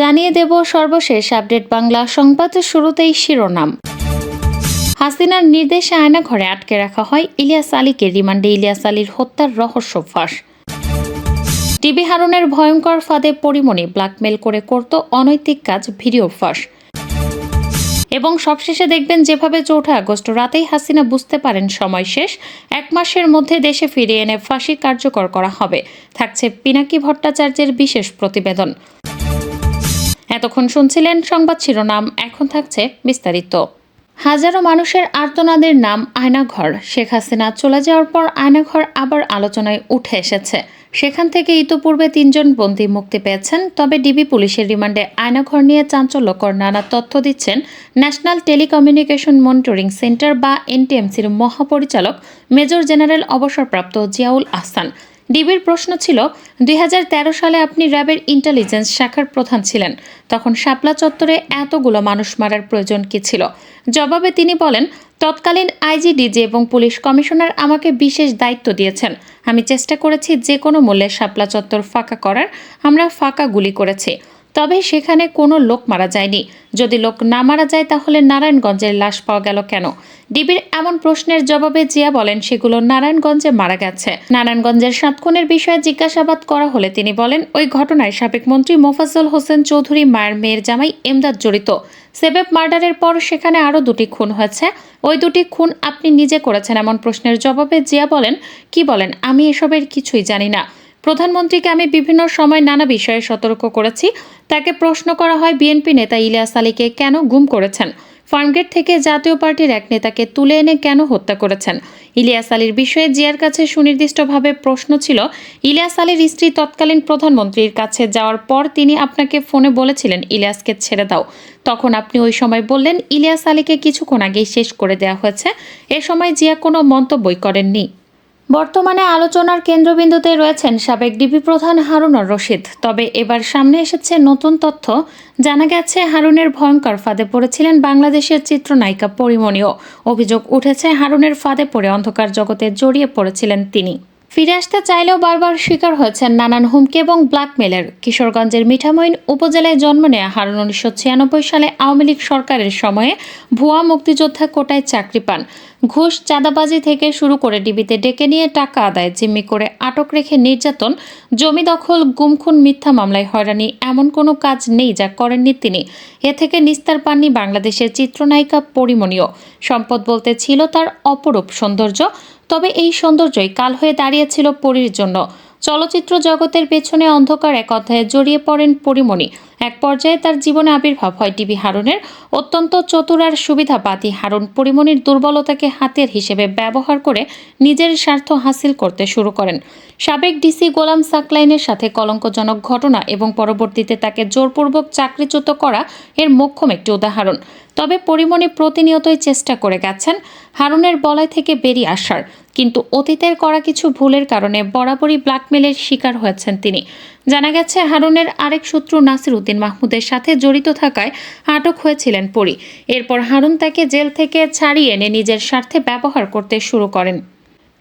জানিয়ে দেব সর্বশেষ আপডেট বাংলা সংবাদ শুরুতেই শিরোনাম। হাসিনার নির্দেশে আয়নাঘরে আটকে রাখা হয় ইলিয়াস আলীকে, রিমান্ডে ইলিয়াস আলীর হত্যার রহস্য ফাঁস। টিবি হারুনের ভয়ঙ্কর ফাঁদে পরিমণি ব্ল্যাকমেল করে করত অনৈতিক কাজ, ভিডিও ফাঁস। এবং সবশেষে দেখবেন যেভাবে চৌঠা আগস্ট রাতেই হাসিনা বুঝতে পারেন সময় শেষ, এক মাসের মধ্যে দেশে ফিরিয়ে এনে ফাঁসি কার্যকর করা হবে। থাকছে পিনাকি ভট্টাচার্যের বিশেষ প্রতিবেদন। এতক্ষণ শুনছিলেন সংবাদ শিরোনাম, এখন থাকছে বিস্তারিত। হাজারো মানুষের আর্তনাদের নাম আয়নাঘর। শেখ হাসিনা চলে যাওয়ার পর আয়নাঘর আবার আলোচনায় উঠে এসেছে। সেখান থেকে ইতোপূর্বে তিনজন বন্দী মুক্তি পেয়েছেন, তবে ডিবি পুলিশের রিমান্ডে আয়নাঘর নিয়ে চাঞ্চল্যকর নানা তথ্য দিচ্ছেন ন্যাশনাল টেলিকমিউনিকেশন মনিটরিং সেন্টার বা এনটিএমসির মহাপরিচালক, মেজর জেনারেল অবসরপ্রাপ্ত জিয়াউল আহসান। ডিবির প্রশ্ন ছিল দু হাজার তেরো সালে আপনি র্যাবের ইন্টেলিজেন্স শাখার প্রধান ছিলেন। তখন শাপলা চত্বরে এতগুলো মানুষ মারার প্রয়োজন কী ছিল? জবাবে তিনি বলেন, তৎকালীন আইজিডিজি এবং পুলিশ কমিশনার আমাকে বিশেষ দায়িত্ব দিয়েছেন। আমি চেষ্টা করেছি যে কোনো মূল্যে শাপলা চত্বর ফাঁকা করার, আমরা ফাঁকা গুলি করেছি। তবে সেখানে কোনো লোক মারা যায়নি। যদি লোক না মারা যায়, তাহলে নারায়ণগঞ্জের লাশ পাওয়া গেল কেন? ডিবির এমন প্রশ্নের জবাবে জিয়া বলেন, সেগুলো নারায়ণগঞ্জে মারা গেছে। নারায়ণগঞ্জের সাত খুনের বিষয়ে জিজ্ঞাসাবাদ করা হলে তিনি বলেন, ওই ঘটনায় সাবেক মন্ত্রী মোফাজ্জল হোসেন চৌধুরী, মায়ের মেয়ের জামাই এমদাদ জড়িত। সেবেব মার্ডারের পর সেখানে আরও দুটি খুন হয়েছে। ওই দুটি খুন আপনি নিজে করেছেন এমন প্রশ্নের জবাবে জিয়া বলেন, কি বলেন? আমি এসবের কিছুই জানি না। প্রধানমন্ত্রীকে আমি বিভিন্ন সময় নানা বিষয়ে সতর্ক করেছি। তাকে প্রশ্ন করা হয়, বিএনপি নেতা ইলিয়াস আলীকে কেন গুম করেছেন? ফার্মগেট থেকে জাতীয় পার্টির এক নেতাকে তুলে এনে কেন হত্যা করেছেন? ইলিয়াস আলীর বিষয়ে জিয়ার কাছে সুনির্দিষ্টভাবে প্রশ্ন ছিল, ইলিয়াস আলীর স্ত্রী তৎকালীন প্রধানমন্ত্রীর কাছে যাওয়ার পর তিনি আপনাকে ফোনে বলেছিলেন, ইলিয়াসকে ছেড়ে দাও। তখন আপনি ওই সময় বললেন, ইলিয়াস আলীকে কিছুক্ষণ আগেই শেষ করে দেওয়া হয়েছে। এ সময় জিয়া কোনো মন্তব্যই করেননি। বর্তমানে আলোচনার কেন্দ্রবিন্দুতে রয়েছেন সাবেক ডিবি প্রধান হারুনর রশিদ। তবে এবার সামনে এসেছে নতুন তথ্য। জানা গেছে, হারুনের ভয়ঙ্কর ফাঁদে পড়েছিলেন বাংলাদেশের চিত্রনায়িকা পরিমণিও। অভিযোগ উঠেছে, হারুনের ফাঁদে পড়ে অন্ধকার জগতে জড়িয়ে পড়েছিলেন তিনি। ফিরে আসতে চাইলেও বারবার শিকার হয়েছেন নানান হুমকি এবং ব্ল্যাকমেলের। কিশোরগঞ্জের মিঠামইন উপজেলায় জন্ম নেয়া হারুন উনিশশো ছিয়ানব্বই সালে আওয়ামী লীগ সরকারের সময়ে ভুয়া মুক্তিযোদ্ধা কোটায় চাকরি পান। ঘুষ চাঁদাবাজি থেকে শুরু করে ডিবিতে ডেকে নিয়ে টাকা আদায়, জিম্মি করে আটক রেখে নির্যাতন, জমি দখল, গুমখুন মিথ্যা মামলায় হয়রানি এমন কোনো কাজ নেই যা করেননি তিনি। এ থেকে নিস্তার পাননি বাংলাদেশের চিত্রনায়িকা পরিমণীয় সম্পদ বলতে ছিল তার অপরূপ সৌন্দর্য, তবে এই সৌন্দর্যই কাল হয়ে দাঁড়িয়েছিল পরীর জন্য। চলচ্চিত্র জগতের পেছনে অন্ধকার এক অধ্যায়ে জড়িয়ে পড়েন পরিমণি। এক পর্যায়ে তার জীবনে আবির্ভাব হয় টিভি হারুনের। অত্যন্ত চতুর আর সুবিধাবাদী হারুন পরিমণির দুর্বলতাকে হাতের হিসেবে ব্যবহার করে নিজের স্বার্থ হাসিল করতে শুরু করেন। সাবেক ডিসি গোলাম সাকলাইনের সাথে কলঙ্কজনক ঘটনা এবং পরবর্তীতে তাকে জোরপূর্বক চাকরিচ্যুত করা এর মোক্ষম একটি উদাহরণ। তবে পরিমণি প্রতিনিয়তই চেষ্টা করে গেছেন হারুনের বলয় থেকে বেরিয়ে আসার। কিন্তু অতীতের করা কিছু ভুলের কারণে বরাবরই ব্ল্যাকমেলের শিকার হয়েছেন তিনি। জানা গেছে, হারুনের আরেক শত্রু নাসির উদ্দিন মাহমুদের সাথে জড়িত থাকায় আটক হয়েছিলেন পরি। এরপর হারুন তাকে জেল থেকে ছাড়িয়ে এনে নিজের স্বার্থে ব্যবহার করতে শুরু করেন।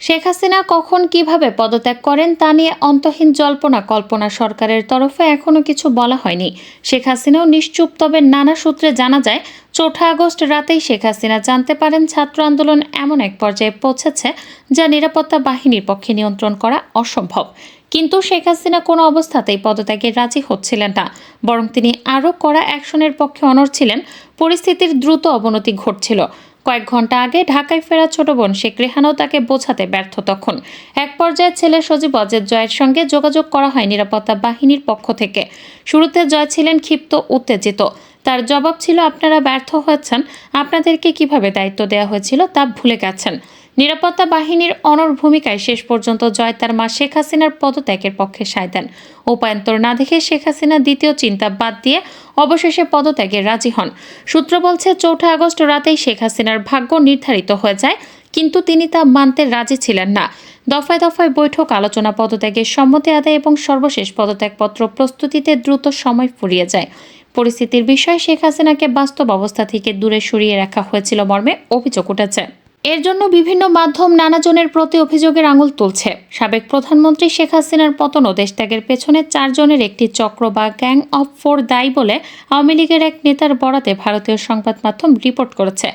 শেখ হাসিনা কখন কীভাবে পদত্যাগ করেন তা নিয়ে অন্তহীন জল্পনা কল্পনা সরকারের তরফে এখনও কিছু বলা হয়নি। শেখ হাসিনাও নিশ্চুপ, তবে নানা সূত্রে জানা যায়, চৌঠা আগস্ট রাতেই শেখ হাসিনা জানতে পারেন ছাত্র আন্দোলন এমন এক পর্যায়ে পৌঁছেছে যা নিরাপত্তা বাহিনীর পক্ষে নিয়ন্ত্রণ করা অসম্ভব। কিন্তু শেখ হাসিনা কোনো অবস্থাতেই পদত্যাগে রাজি হচ্ছিলেন না। বরং তিনি আরও কড়া অ্যাকশনের পক্ষে অনড় ছিলেন। পরিস্থিতির দ্রুত অবনতি ঘটছিল। কয়েক ঘণ্টা আগে ঢাকায় ফেরা ছোট বোন শেখ রেহানাও তাকে বোঝাতে ব্যর্থ তখন। এক পর্যায়ে ছেলে সজীব অজের জয়ের সঙ্গে যোগাযোগ করা হয় নিরাপত্তা বাহিনীর পক্ষ থেকে। শুরুতে জয় ছিলেন ক্ষিপ্ত, উত্তেজিত। তার জবাব ছিল, আপনারা ব্যর্থ হয়েছেন আপনাদেরকে কীভাবে দায়িত্ব দেওয়া হয়েছিল তা ভুলে গেছেন। নিরাপত্তা বাহিনীর অনর ভূমিকায় শেষ পর্যন্ত জয় তার মা শেখ হাসিনার পদত্যাগের পক্ষে সায় দেন। উপায়ন্তর না দেখে শেখ হাসিনা দ্বিতীয় চিন্তা বাদ দিয়ে অবশেষে পদত্যাগে রাজি হন। সূত্র বলছে, চৌঠা আগস্ট রাতেই শেখ হাসিনার ভাগ্য নির্ধারিত হয়ে যায়, কিন্তু তিনি তা মানতে রাজি ছিলেন না। দফায় দফায় বৈঠক, আলোচনা, পদত্যাগের সম্মতি আদায় এবং সর্বশেষ পদত্যাগপত্র প্রস্তুতিতে দ্রুত সময় ফুরিয়ে যায়। পরিস্থিতির বিষয়ে শেখ হাসিনাকে বাস্তব অবস্থা থেকে দূরে সরিয়ে রাখা হয়েছিল মর্মে অভিযোগ উঠেছে। এর জন্য বিভিন্ন মাধ্যম নানাজনের প্রতি অভিযোগের আঙুল তুলছে। সাবেক প্রধানমন্ত্রী শেখ হাসিনার পতন ও দেশত্যাগের পেছনে চারজনের একটি চক্র বা গ্যাং অফ ফোর দায়ী বলে আওয়ামী লীগের এক নেতার বরাতে ভারতীয় সংবাদ মাধ্যম রিপোর্ট করেছে।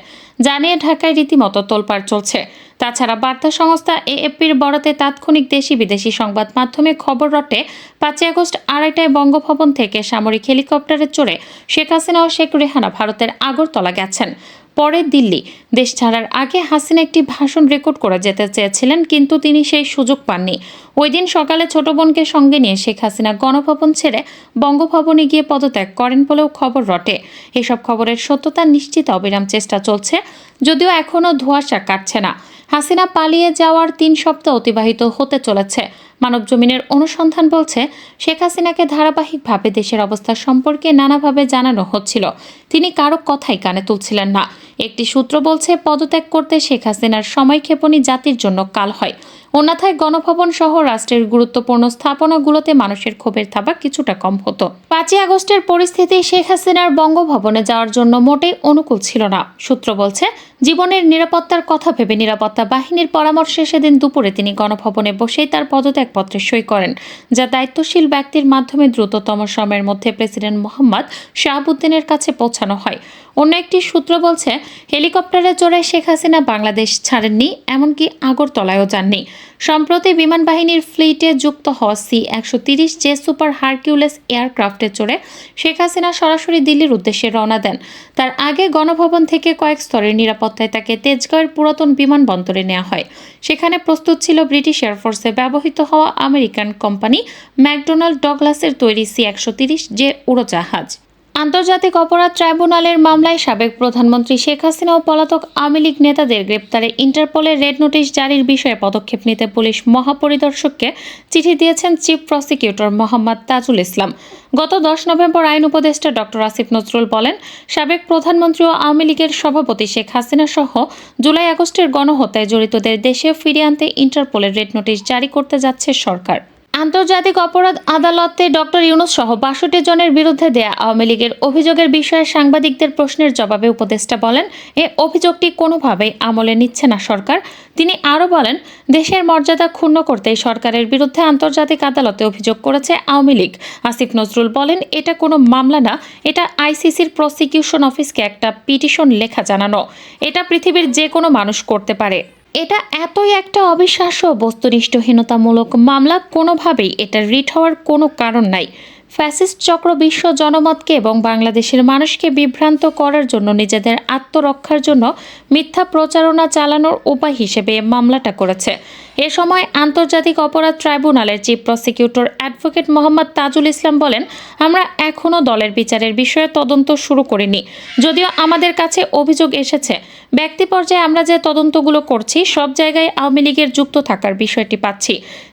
জানিয়ে ঢাকায় রীতিমতো তোলপাড় চলছে। তাছাড়া বার্তা সংস্থা এএফপির বরাতে তাৎক্ষণিক দেশি বিদেশি সংবাদ মাধ্যমে খবর রটে পাঁচই আগস্ট আড়াইটায় বঙ্গভবন থেকে সামরিক হেলিকপ্টারে চড়ে শেখ হাসিনা ও শেখ রেহানা ভারতের আগরতলা গেছেন। পরে দিল্লি। দেশ ছাড়ার আগে হাসিনা একটি ভাষণ রেকর্ড করে যেতে চেয়েছিলেন, কিন্তু তিনি সেই সুযোগ পাননি। ওই দিন সকালে ছোট বোনকে সঙ্গে নিয়ে শেখ হাসিনা গণভবন ছেড়ে বঙ্গভবনে গিয়ে পদত্যাগ করেন বলেও খবর রটে। এসব খবরের সত্যতা নিশ্চিত অবিরাম চেষ্টা চলছে, যদিও এখনও ধোঁয়াশা কাটছে না। হাসিনা পালিয়ে যাওয়ার তিন সপ্তাহ অতিবাহিত হতে চলেছে। মানব জমিনের অনুসন্ধান বলছে, শেখ হাসিনাকে ধারাবাহিকভাবে দেশের অবস্থা সম্পর্কে নানাভাবে জানানো হচ্ছিল। তিনি কারও কথাই কানে তুলছিলেন না। একটি সূত্র বলছে, পদত্যাগ করতে শেখ হাসিনার সময়ক্ষেপণী জাতির জন্য কাল হয়। অন্যথায় গণভবন সহ রাষ্ট্রের গুরুত্বপূর্ণ স্থাপনাগুলোতে মানুষের ক্ষোভের থাবা কিছুটা কম হতো। পাঁচই আগস্টের পরিস্থিতি শেখ হাসিনার বঙ্গভবনে যাওয়ার জন্য মোটেই অনুকূল ছিল না। সূত্র বলছে, জীবনের নিরাপত্তার কথা ভেবে নিরাপত্তা বাহিনীর পরামর্শে সেদিন দুপুরে তিনি গণভবনে বসেই তার পদত্যাগপত্রে সই করেন, যা দায়িত্বশীল ব্যক্তির মাধ্যমে দ্রুততম সময়ের মধ্যে প্রেসিডেন্ট মোহাম্মদ শাহাবুদ্দিনের কাছে পৌঁছানো হয়। অন্য একটি সূত্র বলছে, হেলিকপ্টারে চড়ে শেখ হাসিনা বাংলাদেশ ছাড়েননি, এমনকি আগরতলায়ও যাননি। সম্প্রতি বিমান বাহিনীর ফ্লিটে যুক্ত হওয়া সি একশো তিরিশ জে সুপার হারকিউলেস এয়ারক্রাফটে চড়ে শেখ হাসিনা সরাসরি দিল্লির উদ্দেশ্যে রওনা দেন। তার আগে গণভবন থেকে কয়েক স্তরের নিরাপত্তায় তাকে তেজগাঁওয়ের পুরাতন বিমানবন্দরে নেওয়া হয়। সেখানে প্রস্তুত ছিল ব্রিটিশ এয়ারফোর্সে ব্যবহৃত হওয়া আমেরিকান কোম্পানি ম্যাকডোনাল্ড ডগলাসের তৈরি সি একশো তিরিশ জে উড়োজাহাজ। আন্তর্জাতিক অপরাধ ট্রাইব্যুনালের মামলায় সাবেক প্রধানমন্ত্রী শেখ হাসিনা ও পলাতক আওয়ামী লীগ নেতাদের গ্রেপ্তারে ইন্টারপোলের রেড নোটিশ জারির বিষয়ে পদক্ষেপ নিতে পুলিশ মহাপরিদর্শককে চিঠি দিয়েছেন চিফ প্রসিকিউটর মোহাম্মদ তাজুল ইসলাম। গত দশ নভেম্বর আইন উপদেষ্টা ডক্টর আসিফ নজরুল বলেন, সাবেক প্রধানমন্ত্রী ও আওয়ামী লীগের সভাপতি শেখ হাসিনা সহ জুলাই আগস্টের গণহত্যায় জড়িতদের দেশে ফিরিয়ে আনতে ইন্টারপোলের রেড নোটিশ জারি করতে যাচ্ছে সরকার। আন্তর্জাতিক অপরাধ আদালতে ডক্টর ইউনুস সহ বাষট্টি জনের বিরুদ্ধে দেয়া আওয়ামী লীগের অভিযোগের বিষয়ে সাংবাদিকদের প্রশ্নের জবাবে উপদেষ্টা বলেন, এ অভিযোগটি কোনোভাবেই আমলে নিচ্ছে না সরকার। তিনি আরও বলেন, দেশের মর্যাদা ক্ষুণ্ণ করতেই সরকারের বিরুদ্ধে আন্তর্জাতিক আদালতে অভিযোগ করেছে আওয়ামী লীগ। আসিফ নজরুল বলেন, এটা কোনো মামলা না, এটা আইসিসির প্রসিকিউশন অফিসকে একটা পিটিশন লেখা জানানো। এটা পৃথিবীর যে কোনো মানুষ করতে পারে। এটা এতই একটা অবিশ্বাস্য বস্তুনিষ্ঠহীনতামূলক মামলা কোনোভাবেই এটা রিট হওয়ার কোনো কারণ নাই। ফ্যাসিস্ট চক্র বিশ্ব জনমতকে এবং বাংলাদেশের মানুষকে বিভ্রান্ত করার জন্য নিজেদের আত্মরক্ষার জন্য মিথ্যা প্রচারণা চালানোর উপায় হিসেবে মামলাটা করেছে। এ সময় আন্তর্জাতিক অপরাধ ট্রাইব্যুনালের chief prosecutor advocate Mohammad Tajul Islam বলেন, আমরা এখনও দলের বিচারের বিষয়ে তদন্ত শুরু করিনি। যদিও আমাদের কাছে অভিযোগ এসেছে, ব্যক্তি পর্যায়ে আমরা যে তদন্তগুলো করছি, সব জায়গায় আওয়ামী লীগের যুক্ত থাকার বিষয়টি পাচ্ছি।